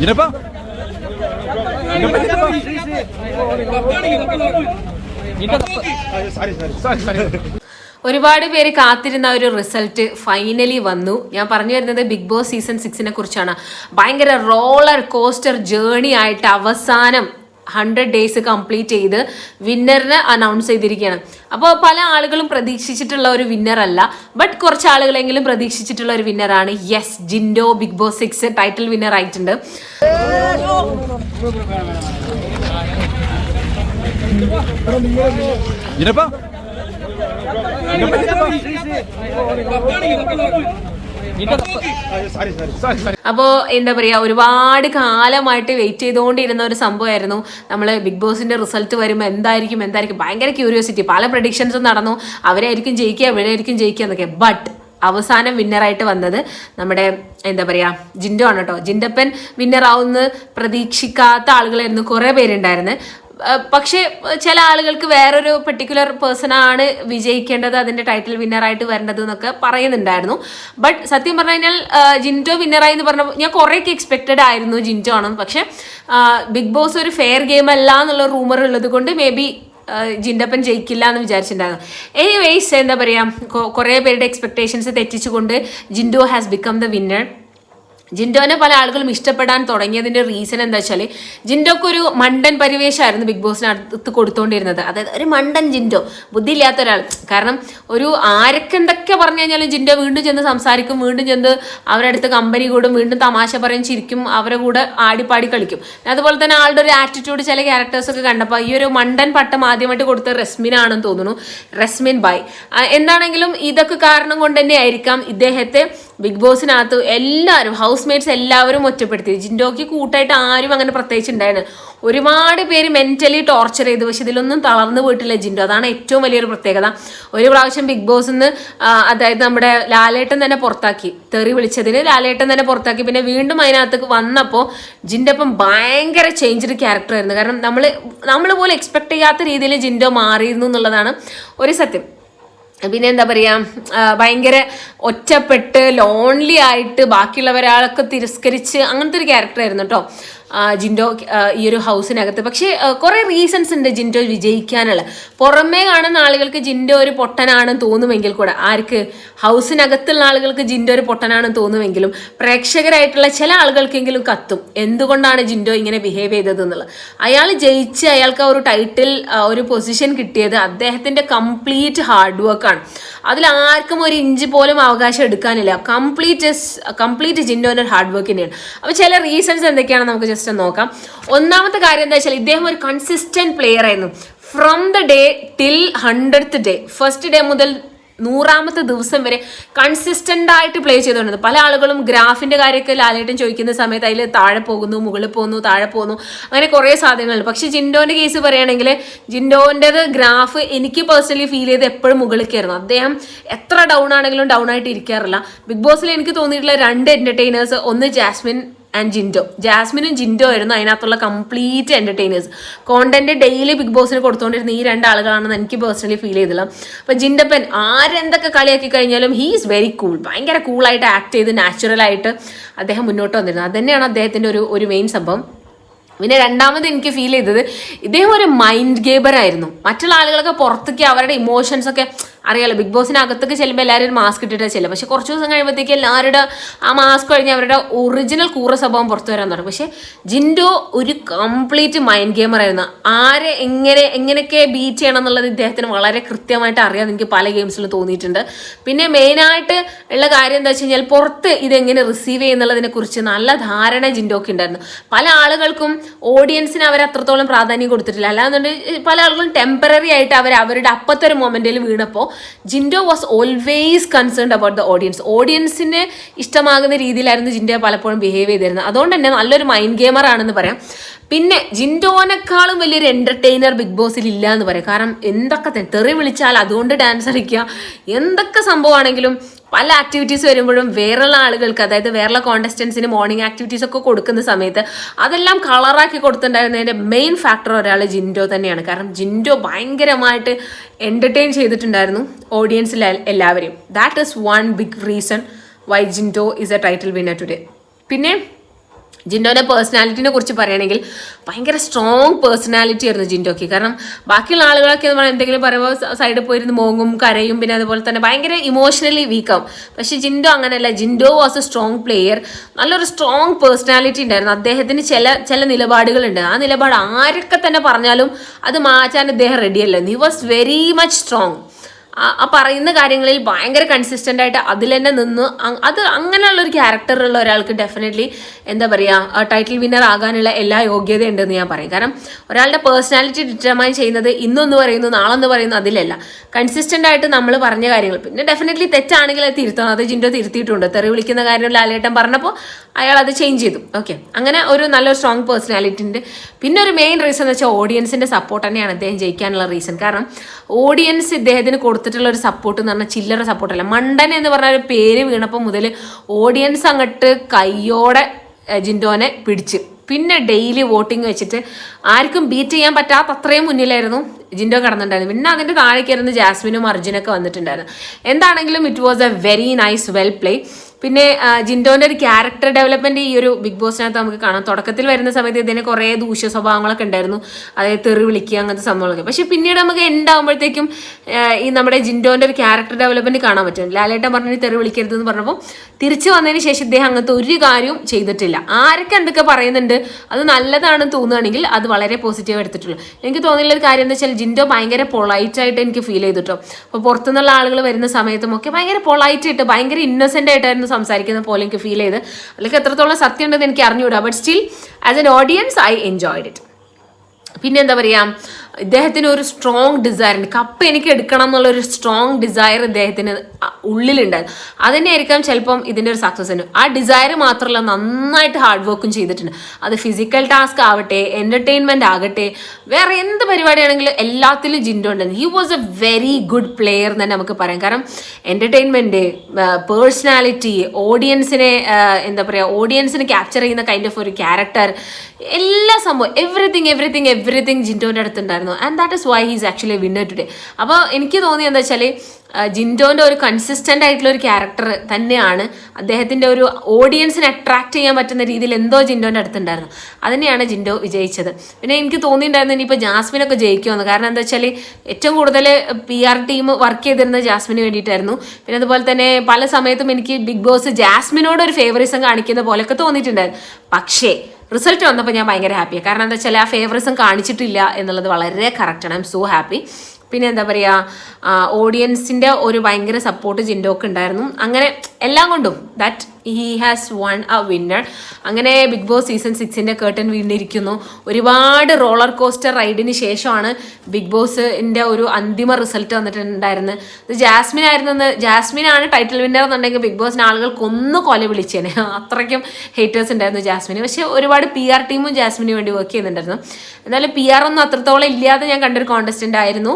ജിനപ്പ ഒരുപാട് പേര് കാത്തിരുന്ന ഒരു റിസൾട്ട് ഫൈനലി വന്നു. ഞാൻ പറഞ്ഞു വരുന്നത് ബിഗ് ബോസ് സീസൺ സിക്സിനെ കുറിച്ചാണ്. ഭയങ്കര റോളർ കോസ്റ്റർ ജേണി ആയിട്ട് അവസാനം ഹൺഡ്രഡ് ഡേയ്സ് കംപ്ലീറ്റ് ചെയ്ത് വിന്നറിനെ അനൗൺസ് ചെയ്തിരിക്കുകയാണ്. അപ്പോൾ പല ആളുകളും പ്രതീക്ഷിച്ചിട്ടുള്ള ഒരു വിന്നർ അല്ല. ബട്ട് കുറച്ച് ആളുകളെങ്കിലും പ്രതീക്ഷിച്ചിട്ടുള്ള ഒരു വിന്നറാണ് yes Jinto Bigg Boss six title winner ആയിട്ടുണ്ട്. ജിനപ്പ. അപ്പോൾ എന്താ പറയുക ഒരുപാട് കാലമായിട്ട് വെയിറ്റ് ചെയ്തുകൊണ്ടിരുന്ന ഒരു സംഭവമായിരുന്നു. നമ്മൾ ബിഗ് ബോസിന്റെ റിസൾട്ട് വരുമ്പോൾ എന്തായിരിക്കും എന്തായിരിക്കും? ഭയങ്കര ക്യൂരിയോസിറ്റി പല പ്രഡിക്ഷൻസും നടന്നു. അവരായിരിക്കും ജയിക്കുക ഇവരായിരിക്കും ജയിക്കുക എന്നൊക്കെ. ബട്ട് അവസാനം വിന്നറായിട്ട് വന്നത് നമ്മുടെ എന്താ പറയുക ജിൻഡോ ആണ് കേട്ടോ. ജിൻഡപ്പൻ വിന്നർ ആവുമെന്ന് പ്രതീക്ഷിക്കാത്ത ആളുകളായിരുന്നു. കുറേ പേരുണ്ടായിരുന്നു. പക്ഷേ ചില ആളുകൾക്ക് വേറൊരു പെർട്ടിക്കുലർ പേഴ്സൺ ആണ് വിജയിക്കേണ്ടത് അതിന്റെ ടൈറ്റിൽ വിന്നറായിട്ട് വരേണ്ടത് എന്നൊക്കെ പറയുന്നുണ്ടായിരുന്നു. ബട്ട് സത്യം പറഞ്ഞു കഴിഞ്ഞാൽ ജിന്റോ വിന്നറായി എന്ന് പറഞ്ഞപ്പോൾ ഞാൻ കുറേയൊക്കെ എക്സ്പെക്റ്റഡ് ആയിരുന്നു ജിന്റോ ആണെന്ന്. പക്ഷെ ബിഗ് ബോസ് ഒരു ഫെയർ ഗെയിം അല്ല എന്നുള്ള റൂമർ ഉള്ളത് കൊണ്ട് മേ ബി ജിൻഡപ്പൻ ജയിക്കില്ല എന്ന് വിചാരിച്ചിട്ടുണ്ടായിരുന്നു. എനിവേയ്സ് എന്താ പറയുക കുറേ പേരുടെ expectations തെറ്റിച്ചുകൊണ്ട് Jinto has become the winner ജിൻഡോനെ പല ആളുകളും ഇഷ്ടപ്പെടാൻ തുടങ്ങിയതിന്റെ റീസൺ എന്താ വെച്ചാൽ ജിൻഡോക്ക് ഒരു മണ്ടൻ പരിവേഷമായിരുന്നു ബിഗ് ബോസിനടുത്ത് കൊടുത്തുകൊണ്ടിരുന്നത് അതായത് ഒരു മണ്ടൻ ജിൻഡോ ബുദ്ധിയില്ലാത്ത ഒരാൾ. കാരണം ഒരു ആരൊക്കെ എന്തൊക്കെ പറഞ്ഞു കഴിഞ്ഞാലും ജിൻഡോ വീണ്ടും ചെന്ന് സംസാരിക്കും വീണ്ടും ചെന്ന് അവരുടെ അടുത്ത് കമ്പനി കൂടും വീണ്ടും തമാശ പറയും ചിരിക്കും അവരെ കൂടെ ആടിപ്പാടി കളിക്കും. അതുപോലെ തന്നെ ആളുടെ ഒരു ആറ്റിറ്റ്യൂഡ് ചില ക്യാരക്ടേഴ്സൊക്കെ കണ്ടപ്പോൾ ഈ ഒരു മണ്ടൻ പട്ടം ആദ്യമായിട്ട് കൊടുത്ത റെസ്മിനാണെന്ന് തോന്നുന്നു. റെസ്മിൻ ബായ് എന്താണെങ്കിലും ഇതൊക്കെ കാരണം കൊണ്ട് തന്നെ ആയിരിക്കാം ഇദ്ദേഹത്തെ ബിഗ് ബോസിനകത്ത് എല്ലാവരും ഹൗസ് മേറ്റ്സ് എല്ലാവരും ഒറ്റപ്പെടുത്തി. ജിൻഡോക്ക് കൂട്ടായിട്ട് ആരും അങ്ങനെ പ്രത്യേകിച്ച് ഉണ്ടായിരുന്നു ഒരുപാട് പേര് മെന്റലി ടോർച്ചർ ചെയ്തു. പക്ഷെ ഇതിലൊന്നും തളർന്നു പോയിട്ടില്ല ജിൻഡോ. അതാണ് ഏറ്റവും വലിയൊരു പ്രത്യേകത. ഒരു പ്രാവശ്യം ബിഗ് ബോസ് നിന്ന് അതായത് നമ്മുടെ ലാലേട്ടൻ തന്നെ പുറത്താക്കി. തെറി വിളിച്ചതിന് ലാലേട്ടൻ തന്നെ പുറത്താക്കി. പിന്നെ വീണ്ടും അതിനകത്ത് വന്നപ്പോൾ ജിൻഡപ്പം ഭയങ്കര ചേഞ്ച്ഡ് ക്യാരക്ടർ ആയിരുന്നു. കാരണം നമ്മൾ നമ്മൾ പോലും എക്സ്പെക്ട് ചെയ്യാത്ത രീതിയിൽ ജിൻഡോ മാറിയിരുന്നു എന്നുള്ളതാണ് ഒരു സത്യം. പിന്നെ എന്താ പറയുക ഭയങ്കര ഒറ്റപ്പെട്ട് ലോൺലി ആയിട്ട് ബാക്കിയുള്ളവരാളൊക്കെ തിരസ്കരിച്ച് അങ്ങനത്തെ ഒരു ക്യാരക്ടർ ആയിരുന്നു കേട്ടോ ജിൻഡോ ഈ ഒരു ഹൗസിനകത്ത്. പക്ഷേ കുറേ റീസൺസ് ഉണ്ട് ജിൻഡോ വിജയിക്കാനുള്ള. പുറമേ കാണുന്ന ആളുകൾക്ക് ജിൻഡോ ഒരു പൊട്ടനാണെന്ന് തോന്നുമെങ്കിൽ കൂടെ ആർക്ക് ഹൗസിനകത്തുള്ള ആളുകൾക്ക് ജിൻഡോ ഒരു പൊട്ടനാണെന്ന് തോന്നുമെങ്കിലും പ്രേക്ഷകരായിട്ടുള്ള ചില ആളുകൾക്കെങ്കിലും കത്തും. എന്തുകൊണ്ടാണ് ജിൻഡോ ഇങ്ങനെ ബിഹേവ് ചെയ്തത് എന്നുള്ളത്? അയാൾ ജയിച്ച് അയാൾക്ക് ഒരു ടൈറ്റിൽ ഒരു പൊസിഷൻ കിട്ടിയത് അദ്ദേഹത്തിന്റെ കംപ്ലീറ്റ് ഹാർഡ് വർക്കാണ് അതിൽ ആർക്കും ഒരു ഇഞ്ച് പോലും അവകാശം എടുക്കാനില്ല. കംപ്ലീറ്റ് കംപ്ലീറ്റ് ജിൻഡോന്റെ ഹാർഡ് വർക്ക് തന്നെയാണ്. അപ്പോൾ ചില റീസൺസ് എന്തൊക്കെയാണെന്ന് നമുക്ക് ജസ്റ്റ് നോക്കാം. ഒന്നാമത്തെ കാര്യം എന്താ വെച്ചാൽ ഇദ്ദേഹം ഒരു കൺസിസ്റ്റന്റ് പ്ലെയർ ആയിരുന്നു. From the day till hundred day first day മുതൽ നൂറാമത്തെ ദിവസം വരെ കൺസിസ്റ്റന്റ് ആയിട്ട് പ്ലേ ചെയ്തുകൊണ്ടിരുന്നത്. പല ആളുകളും ഗ്രാഫിന്റെ കാര്യമൊക്കെ ലാലേട്ടൻ ചോദിക്കുന്ന സമയത്ത് അതിൽ താഴെ പോകുന്നു മുകളിൽ പോകുന്നു താഴെ പോകുന്നു അങ്ങനെ കുറേ സാധ്യതകളുണ്ട് പക്ഷെ ജിൻഡോന്റെ കേസ് പറയുകയാണെങ്കിൽ ജിൻഡോന്റെത് ഗ്രാഫ് എനിക്ക് പേഴ്സണലി ഫീൽ ചെയ്ത് എപ്പോഴും മുകളിലേക്കായിരുന്നു അദ്ദേഹം എത്ര ഡൗൺ ആണെങ്കിലും ഡൗൺ ആയിട്ട് ഇരിക്കാറില്ല. ബിഗ് ബോസിൽ എനിക്ക് തോന്നിയിട്ടുള്ള രണ്ട് എന്റർടൈനേഴ്സ് ഒന്ന് ജാസ്മിൻ ആൻഡ് ജിൻഡോ. ജാസ്മിനും ജിൻഡോ ആയിരുന്നു അതിനകത്തുള്ള complete entertainers content daily Bigg ബോസിന് കൊടുത്തുകൊണ്ടിരുന്ന ഈ രണ്ടാളുകളാണെന്ന് എനിക്ക് പേഴ്സണലി ഫീൽ ചെയ്തില്ല. അപ്പൊ ജിൻഡപ്പൻ ആരെന്തൊക്കെ കളിയാക്കി കഴിഞ്ഞാലും ഹീ ഈസ് വെരി കൂൾ ഭയങ്കര കൂളായിട്ട് ആക്ട് ചെയ്ത് നാച്ചുറൽ ആയിട്ട് അദ്ദേഹം മുന്നോട്ട് വന്നിരുന്നത് അത് തന്നെയാണ് അദ്ദേഹത്തിന്റെ ഒരു ഒരു മെയിൻ സംഭവം. പിന്നെ രണ്ടാമത് എനിക്ക് ഫീൽ ചെയ്തത് ഇദ്ദേഹം ഒരു മൈൻഡ് ഗേബർ ആയിരുന്നു. മറ്റുള്ള ആളുകളൊക്കെ പുറത്തേക്ക് അവരുടെ ഇമോഷൻസ് ഒക്കെ അറിയാലോ ബിഗ് ബോസിനകത്തേക്ക് ചെല്ലുമ്പോൾ എല്ലാവരും ഒരു മാസ്ക് ഇട്ടിട്ട് ചെല്ലും പക്ഷെ കുറച്ച് ദിവസം കഴിയുമ്പോഴത്തേക്ക് എല്ലാവരുടെ ആ മാസ്ക് കഴിഞ്ഞ് അവരുടെ ഒറിജിനൽ കൂറ സ്വഭാവം പുറത്തു വരാൻ തുടങ്ങും. പക്ഷെ ജിൻഡോ ഒരു കംപ്ലീറ്റ് മൈൻഡ് ഗെയിമർ ആയിരുന്നു. ആരെ എങ്ങനെ എങ്ങനെയൊക്കെ ബീറ്റ് ചെയ്യണം എന്നുള്ളത് ഇദ്ദേഹത്തിന് വളരെ കൃത്യമായിട്ട് അറിയാതെ എനിക്ക് പല ഗെയിംസിലും തോന്നിയിട്ടുണ്ട്. പിന്നെ മെയിനായിട്ട് ഉള്ള കാര്യം എന്താ വെച്ച് കഴിഞ്ഞാൽ പുറത്ത് ഇതെങ്ങനെ റിസീവ് ചെയ്യുന്നുള്ളതിനെ കുറിച്ച് നല്ല ധാരണ ജിൻഡോക്ക് ഉണ്ടായിരുന്നു. പല ആളുകൾക്കും ഓഡിയൻസിന് അവർ അത്രത്തോളം പ്രാധാന്യം കൊടുത്തിട്ടില്ല. അല്ലാന്നുണ്ടെങ്കിൽ പല ആളുകളും ടെമ്പററി ആയിട്ട് അവർ അവരുടെ അപ്പത്തെ ഒരു മൊമെന്റിൽ വീണപ്പോൾ Jinto was always concerned about the audience ഓഡിയൻസിന് ഇഷ്ടമാകുന്ന രീതിയിലായിരുന്നു ജിൻഡോ പലപ്പോഴും ബിഹേവ് ചെയ്തിരുന്നത്. അതുകൊണ്ട് തന്നെ നല്ലൊരു മൈൻഡ് ഗെയിമർ ആണെന്ന് പറയാം. പിന്നെ ജിൻഡോനെക്കാളും വലിയൊരു എന്റർടൈനർ ബിഗ് ബോസിൽ ഇല്ല എന്ന് പറയാം. കാരണം എന്തൊക്കെ തെറി വിളിച്ചാൽ അതുകൊണ്ട് ഡാൻസ് കളിക്കുക. എന്തൊക്കെ സംഭവമാണെങ്കിലും പല ആക്ടിവിറ്റീസ് വരുമ്പോഴും വേറെയുള്ള ആളുകൾക്ക് അതായത് വേറെയുള്ള കോണ്ടസ്റ്റൻസിന് മോർണിംഗ് ആക്ടിവിറ്റീസ് ഒക്കെ കൊടുക്കുന്ന സമയത്ത് അതെല്ലാം കളറാക്കി കൊടുത്തിട്ടുണ്ടായിരുന്നതിന്റെ മെയിൻ ഫാക്ടർ ഒരാൾ ജിൻഡോ തന്നെയാണ്. കാരണം ജിൻഡോ ഭയങ്കരമായിട്ട് എന്റർടൈൻ ചെയ്തിട്ടുണ്ടായിരുന്നു ഓഡിയൻസിൽ എല്ലാവരെയും. That is one big reason why Jinto is a title winner today പിന്നെ ജിൻഡോന്റെ പേഴ്സണാലിറ്റിനെ കുറിച്ച് പറയുകയാണെങ്കിൽ ഭയങ്കര സ്ട്രോങ് പേഴ്സണാലിറ്റി ആയിരുന്നു ജിൻഡോക്ക് കാരണം ബാക്കിയുള്ള ആളുകളൊക്കെ പറഞ്ഞാൽ എന്തെങ്കിലും പറയുമ്പോൾ സൈഡിൽ പോയിരുന്ന് മോങ്ങും കരയും പിന്നെ അതുപോലെ തന്നെ ഭയങ്കര ഇമോഷണലി വീക്കാവും പക്ഷേ ജിൻഡോ അങ്ങനെയല്ല. Jinto was a strong player നല്ലൊരു സ്ട്രോങ് പേഴ്സണാലിറ്റി ഉണ്ടായിരുന്നു. അദ്ദേഹത്തിന് ചില ചില നിലപാടുകളുണ്ട്. ആ നിലപാട് ആരൊക്കെ തന്നെ പറഞ്ഞാലും അത് മാറ്റാൻ അദ്ദേഹം റെഡിയല്ല he was very much strong ആ പറയുന്ന കാര്യങ്ങളിൽ ഭയങ്കര കൺസിസ്റ്റന്റ് ആയിട്ട് അതിൽ തന്നെ നിന്ന് അത് അങ്ങനെയുള്ള ഒരു ക്യാരക്ടറുള്ള ഒരാൾക്ക് ഡെഫിനറ്റ്ലി എന്താ പറയുക ടൈറ്റിൽ വിന്നർ ആകാനുള്ള എല്ലാ യോഗ്യതയും ഉണ്ടെന്ന് ഞാൻ പറയും. കാരണം ഒരാളുടെ പേഴ്സണാലിറ്റി ഡിറ്റർമൈൻ ചെയ്യുന്നത് ഇന്നൊന്ന് പറയുന്നു നാളെന്ന് പറയുന്നു അതിലല്ല. കൺസിസ്റ്റന്റ് ആയിട്ട് നമ്മൾ പറഞ്ഞ കാര്യങ്ങൾ. പിന്നെ ഡെഫിനറ്റ്ലി തെറ്റാണെങ്കിൽ അത് തിരുത്തണം. അത് ജിൻഡോ തിരുത്തിയിട്ടുണ്ട്. തെറി വിളിക്കുന്ന കാര്യം ലാലേട്ടൻ പറഞ്ഞപ്പോൾ അയാൾ അത് ചേഞ്ച് ചെയ്തു. ഓക്കെ അങ്ങനെ ഒരു നല്ലൊരു സ്ട്രോങ് പേഴ്സണാലിറ്റി ഉണ്ട്. പിന്നെ ഒരു മെയിൻ റീസൺ എന്ന് വെച്ചാൽ ഓഡിയൻസിന്റെ സപ്പോർട്ട് തന്നെയാണ് അദ്ദേഹം ജയിക്കാനുള്ള റീസൺ കാരണം ഓഡിയൻസ് ഇദ്ദേഹത്തിന് കൊടുത്തിട്ടുള്ള ഒരു സപ്പോർട്ട് എന്ന് പറഞ്ഞാൽ ചില്ലറ സപ്പോർട്ടല്ല മണ്ടൻ എന്ന് പറഞ്ഞ ഒരു പേര് വീണപ്പോൾ മുതൽ ഓഡിയൻസ് അങ്ങോട്ട് കയ്യോടെ ജിൻഡോനെ പിടിച്ച്. പിന്നെ ഡെയിലി വോട്ടിംഗ് വെച്ചിട്ട് ആർക്കും ബീറ്റ് ചെയ്യാൻ പറ്റാത്ത അത്രയും മുന്നിലായിരുന്നു ജിൻഡോ കടന്നിട്ടുണ്ടായിരുന്നു പിന്നെ അതിന്റെ താഴേക്കായിരുന്നു ജാസ്മിനും അർജുനൊക്കെ വന്നിട്ടുണ്ടായിരുന്നു എന്താണെങ്കിലും it was a very nice well play പിന്നെ ജിൻഡോന്റെ ഒരു ക്യാരക്ടർ ഡെവലപ്മെന്റ് ഈ ഒരു ബിഗ് ബോസിനകത്ത് നമുക്ക് കാണാം. തുടക്കത്തിൽ വരുന്ന സമയത്ത് ഇതിന് കുറേ ദൂഷ്യ സ്വഭാവങ്ങളൊക്കെ ഉണ്ടായിരുന്നു. അതായത് തെറി വിളിക്കുക അങ്ങനത്തെ സംഭവങ്ങളൊക്കെ. പക്ഷെ പിന്നീട് നമുക്ക് എന്താകുമ്പോഴത്തേക്കും ഈ നമ്മുടെ ജിൻഡോന്റെ ഒരു ക്യാരക്ടർ ഡെവലപ്മെന്റ് കാണാൻ പറ്റും. ലാലേട്ടൻ പറഞ്ഞു തെറി വിളിക്കരുത് എന്ന് പറഞ്ഞപ്പോൾ തിരിച്ചു വന്നതിന് ശേഷം ഇദ്ദേഹം അങ്ങനത്തെ ഒരു കാര്യവും ചെയ്തിട്ടില്ല. ആരൊക്കെ എന്തൊക്കെ പറയുന്നുണ്ട് അത് നല്ലതാണെന്ന് തോന്നുകയാണെങ്കിൽ അത് വളരെ പോസിറ്റീവ് എടുത്തിട്ടുള്ളൂ. എനിക്ക് തോന്നിയുള്ള ഒരു കാര്യം എന്താ വെച്ചാൽ ജിൻഡോ ഭയങ്കര പൊളൈറ്റ് ആയിട്ട് എനിക്ക് ഫീൽ ചെയ്തിട്ടോ അപ്പോൾ പുറത്തുനിന്നുള്ള ആളുകൾ വരുന്ന സമയത്തും ഒക്കെ ഭയങ്കര പൊളൈറ്റ് ആയിട്ട് ഭയങ്കര ഇന്നസെന്റ് ആയിട്ടായിരുന്നു സംസാരിക്കുന്ന പോലെ എനിക്ക് ഫീൽ ചെയ്ത്. അല്ലെങ്കിൽ എത്രത്തോളം സത്യം ഉണ്ടെന്ന് എനിക്ക് അറിഞ്ഞുകൂടാ. But still as an audience I enjoyed it പിന്നെ എന്താ പറയുക ഇദ്ദേഹത്തിന് ഒരു സ്ട്രോങ് ഡിസയർ ഉണ്ട്. കപ്പ് എനിക്ക് എടുക്കണം എന്നുള്ള ഒരു സ്ട്രോങ് ഡിസയർ ഇദ്ദേഹത്തിന് ഉള്ളിലുണ്ടായിരുന്നു. അതിനായിരിക്കാം ചിലപ്പം ഇതിന്റെ ഒരു സക്സസ് ഉണ്ട് ആ ഡിസയർ മാത്രമല്ല നന്നായിട്ട് ഹാർഡ് വർക്കും ചെയ്തിട്ടുണ്ട്. അത് ഫിസിക്കൽ ടാസ്ക് ആവട്ടെ എന്റർടൈൻമെന്റ് ആകട്ടെ വേറെ എന്ത് പരിപാടിയാണെങ്കിലും എല്ലാത്തിലും ജിൻഡോ ഉണ്ടായിരുന്നു he was a very good player എന്ന് തന്നെ നമുക്ക് പറയാം. കാരണം എന്റർടൈൻമെന്റ് പേഴ്സണാലിറ്റി ഓഡിയൻസിനെ എന്താ പറയുക ഓഡിയൻസിനെ ക്യാപ്ചർ ചെയ്യുന്ന കൈൻഡ് ഓഫ് ഒരു ക്യാരക്ടർ എല്ലാ സംഭവം എവറിത്തിങ് എവറിത്തിങ് എവറിത്തിങ് ജിൻഡോന്റെ അടുത്തുണ്ടായിരുന്നു. And that is why he's actually winner today അപ്പോൾ എനിക്ക് തോന്നിയത് എന്താ വെച്ചാൽ ജിൻഡോന്റെ ഒരു കൺസിസ്റ്റന്റ് ആയിട്ടുള്ള ഒരു ക്യാരക്ടർ തന്നെയാണ് അദ്ദേഹത്തിന്റെ ഒരു ഓഡിയൻസിനെ അട്രാക്ട് ചെയ്യാൻ പറ്റുന്ന രീതിയിൽ എന്തോ ജിൻഡോന്റെ അടുത്തുണ്ടായിരുന്നു. അതിനെയാണ് ജിൻഡോ വിജയിച്ചത്. പിന്നെ എനിക്ക് തോന്നിയിട്ടുണ്ടായിരുന്നു ഇനിയിപ്പോൾ ജാസ്മിനൊക്കെ ജയിക്കുമെന്ന്. കാരണം എന്താ വെച്ചാൽ ഏറ്റവും കൂടുതൽ പി ആർ ടീം വർക്ക് ചെയ്തിരുന്നത് ജാസ്മിന് വേണ്ടിയിട്ടായിരുന്നു. പിന്നെ അതുപോലെ തന്നെ പല സമയത്തും എനിക്ക് ബിഗ് ബോസ് ജാസ്മിനോട് ഒരു ഫേവറിസം കാണിക്കുന്ന പോലെയൊക്കെ തോന്നിയിട്ടുണ്ടായിരുന്നു. പക്ഷേ റിസൾട്ട് വന്നപ്പോൾ ഞാൻ ഭയങ്കര ഹാപ്പിയാണ് കാരണം എന്താ വെച്ചാൽ ആ ഫേവറിസം കാണിച്ചിട്ടില്ല എന്നുള്ളത് വളരെ കറക്റ്റാണ് ഐ എം സോ ഹാപ്പി പിന്നെ എന്താ പറയുക ഓഡിയൻസിന്റെ ഒരു ഭയങ്കര സപ്പോർട്ട് ജിൻഡോക്ക് ഉണ്ടായിരുന്നു. അങ്ങനെ എല്ലാം കൊണ്ടും that he has won a winner അങ്ങനെ ബിഗ് ബോസ് സീസൺ സിക്സിന്റെ കേട്ടൻ വീണിരിക്കുന്നു. ഒരുപാട് റോളർ കോസ്റ്റർ റൈഡിന് ശേഷമാണ് ബിഗ് ബോസിന്റെ ഒരു അന്തിമ റിസൾട്ട് വന്നിട്ടുണ്ടായിരുന്നത്. ഇത് ജാസ്മിൻ ആയിരുന്നെന്ന് ജാസ്മിൻ ആണ് ടൈറ്റിൽ വിന്നർ എന്നുണ്ടെങ്കിൽ ബിഗ് ബോസിന് ആളുകൾ കൊന്നു കൊല വിളിച്ചേനെ. അത്രയ്ക്കും ഹേറ്റേഴ്സ് ഉണ്ടായിരുന്നു ജാസ്മിന്. പക്ഷേ ഒരുപാട് പി ആർ ടീമും ജാസ്മിന് വേണ്ടി വർക്ക് ചെയ്യുന്നുണ്ടായിരുന്നു. എന്നാലും പി ആർ ഒന്നും അത്രത്തോളം ഇല്ലാതെ ഞാൻ കണ്ടൊരു കോണ്ടസ്റ്റന്റ് ആയിരുന്നു.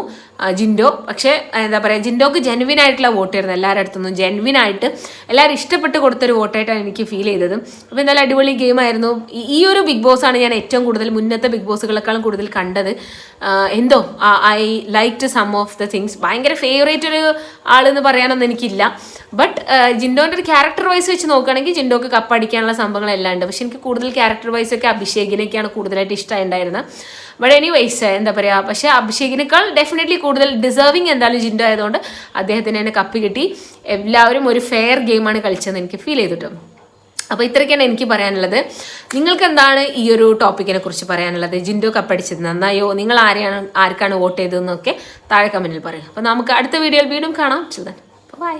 ജിൻഡോ. പക്ഷേ എന്താ പറയുക ജിൻഡോക്ക് ജെൻവിൻ ആയിട്ടുള്ള വോട്ടായിരുന്നു എല്ലാവരുടെ അടുത്തൊന്നും ജെൻവിൻ ആയിട്ട് എല്ലാവരും ഇഷ്ടപ്പെട്ട് കൊടുത്തൊരു വോട്ടായിട്ടാണ് എനിക്ക് ഫീൽ ചെയ്തത്. അപ്പോൾ എന്തായാലും അടിപൊളി ഗെയിം ആയിരുന്നു. ഈ- ഒരു ബിഗ് ബോസ് ആണ് ഞാൻ ഏറ്റവും കൂടുതൽ മുന്നത്തെ ബിഗ് ബോസുകളെക്കാളും കൂടുതൽ കണ്ടത്. എന്തോ I like to some of the things ഭയങ്കര ഫേവറേറ്റ് ഒരു ആളെന്ന് പറയാനൊന്നും എനിക്കില്ല. ബട്ട് ജിൻഡോന്റെ ഒരു ക്യാരക്ടർ വൈസ് വെച്ച് നോക്കുകയാണെങ്കിൽ ജിൻഡോക്ക് കപ്പടിക്കാനുള്ള സംഭവങ്ങളെല്ലാം ഉണ്ട്. പക്ഷെ എനിക്ക് കൂടുതൽ ക്യാരക്ടർ വൈസ് ഒക്കെ അഭിഷേകിനൊക്കെയാണ് കൂടുതലായിട്ട് ഇഷ്ടമായിട്ടുണ്ടായിരുന്നത്. ബട്ട് എനിവൈസ് എന്താ പറയുക പക്ഷേ അഭിഷേകിനേക്കാൾ ഡെഫിനറ്റ്ലി കൂടുതൽ ഡിസേർവിങ് എന്തായാലും ജിൻഡോ ആയതുകൊണ്ട് അദ്ദേഹത്തിന് തന്നെ കപ്പ് കിട്ടി. എല്ലാവരും ഒരു ഫെയർ ഗെയിമാണ് കളിച്ചതെന്ന് എനിക്ക് ഫീൽ ചെയ്തിട്ടും അപ്പോൾ ഇത്രയ്ക്കാണ് എനിക്ക് പറയാനുള്ളത്. നിങ്ങൾക്ക് എന്താണ് ഈ ഒരു ടോപ്പിക്കിനെ കുറിച്ച് പറയാനുള്ളത്? ജിൻഡോ കപ്പടിച്ചത് നന്നായോ? നിങ്ങൾ ആരെയാണ് ആർക്കാണ് വോട്ട് ചെയ്തതെന്നൊക്കെ താഴെ കമന്റിൽ പറയും. അപ്പോൾ നമുക്ക് അടുത്ത വീഡിയോയിൽ വീണ്ടും കാണാം. ബൈ